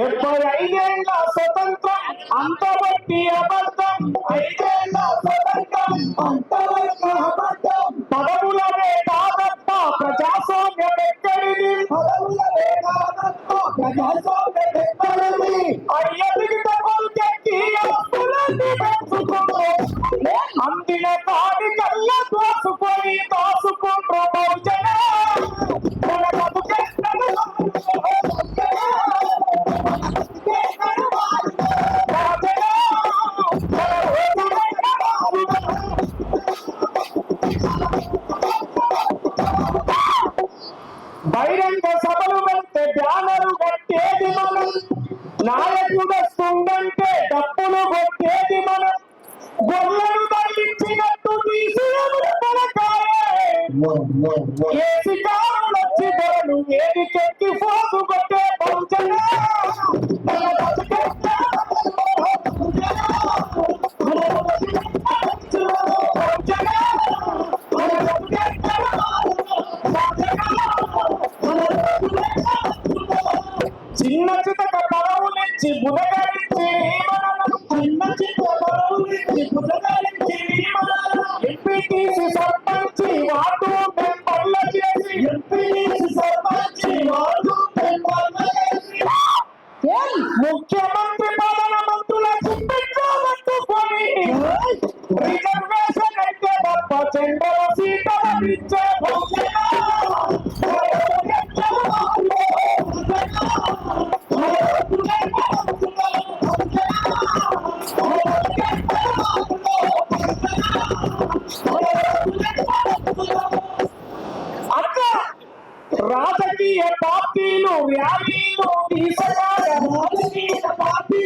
డెబ్బై ఐదేళ్ల స్వతంత్రం అంతవట్టి అబద్ధం ఐదేళ్ల స్వతంత్రం అంతవట్టి అబద్ధం పదవులవే కాదప్ప ప్రజాస్వామ్యం ఎక్కడిది పదవులవే కాదప్ప ప్రజాస్వామ్యం బహిరంగ సభలు వెళ్తే బ్యానరు కొట్టేది మనం. నాయకుడు వస్తుందంటే డప్పులు కొట్టేది మనం. గొర్రెలు తరలించినట్టు తీసి ఏసి కారులు వచ్చి ధరలు వేదికెక్కి ఫోసు కొట్టే బహుజన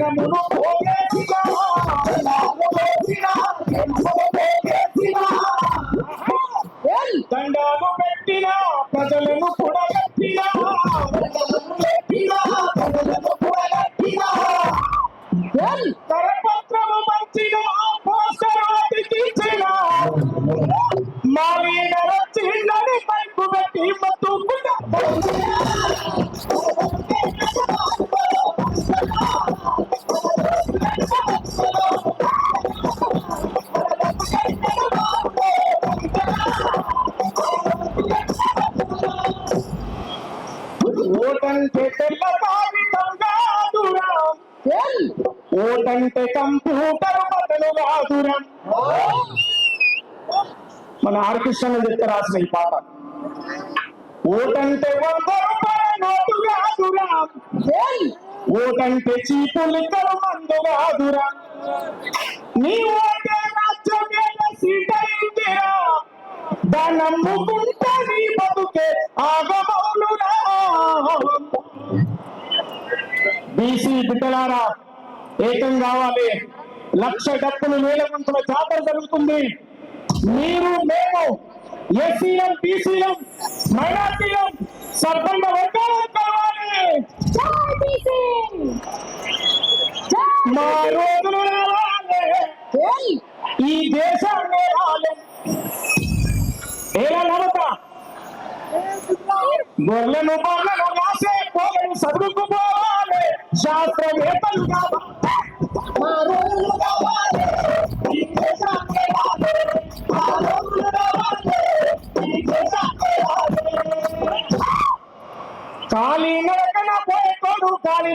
não monopólio. ఓటంటే తెల్ల కాగితం కాదురా. ఓటంటే కంప్యూటర్ బదులు కాదురా. మన ఆర్కృష్ణ చెప్తే రాసిన ఈ పాట. ఓటంటే వంద రూపాయల నోటు కాదురా ఓటంటే చీపు లిక్కలు మందు కాదురా నీ ఓటే రాజ్యమేల సీట్ అయిందిరా దాన్ని అమ్ముకుంటే నీ బతుకే ఆగమౌలురా బీసీ బిడ్డలారా ఏకం కావాలి. లక్ష డబ్బులు వేల గుంటల జాతర జరుగుతుంది. మీరు మేము ఎస్సీలం బీసీలం మైనార్టీలం సర్పంచ బొర్లను బొర్లను రాసే పోలను దేశాన్ని కావాలి. కాలి నడకన పోయేటోడు కాలి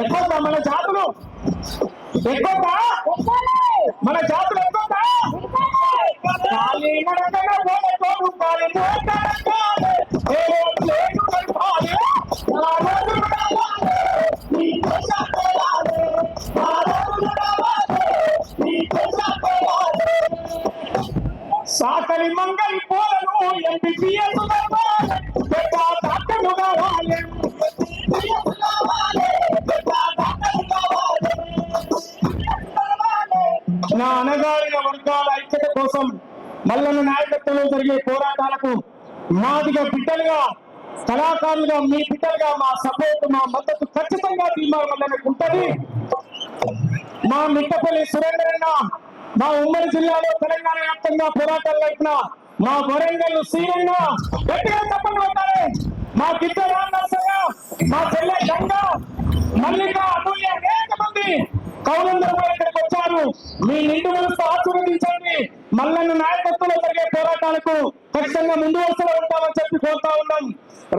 ఎక్కువ మన జాతులు? ఎక్కువ మన జాతులు సాకలి మంగళ పోలను ఎంపి పెద్ద డాక్టర్లు కావాలి నా అనగారిన వర్గాల ఐక్యత కోసం మల్లన్న నాయకత్వంలో జరిగే పోరాటాలకు మాదిగా బిడ్డలుగా కళాకారులుగా మీ బిడ్డలుగా మా సపోర్ట్ మా మద్దతు ఖచ్చితంగా తీర్మానం ఉంటది. మా మిట్టపల్లి సురేంద్రన్న మా ఉమ్మడి జిల్లాలో తెలంగాణ వ్యాప్తంగా పోరాటాలు అయిన మా వరంగల్ సీనన్న గట్టిగా తప్పని కొట్టాలి మా గిద్ద రామనరసయ్య మా చెల్లె గంగ మల్లిక అమూల్య అనేక మంది కౌలందరూ కూడా ఇక్కడికి వచ్చారు. మీ నిండు మనసు ఆశీర్వదించండి. మల్లన్న నాయకత్వంలో జరిగే పోరాటాలకు ఖచ్చితంగా ముందు వరుసలో ఉంటామని చెప్పి కోరుతా ఉన్నాం.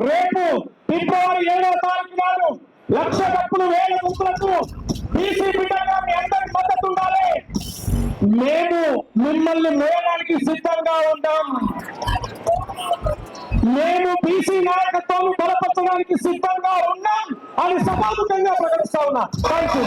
రేపు ఫిబ్రవరి ఏడవ తారీఖు నాడు లక్ష డబ్బులు వేల గుంపులకు బీసీ బిడ్డ మిమ్మల్ని మోయడానికి సిద్ధంగా ఉంటాం మేము బీసీ నాయకత్వం బలపరచడానికి సిద్ధంగా ఉన్నాం అని సభాముఖంగా ప్రకటిస్తా ఉన్నా. Thank you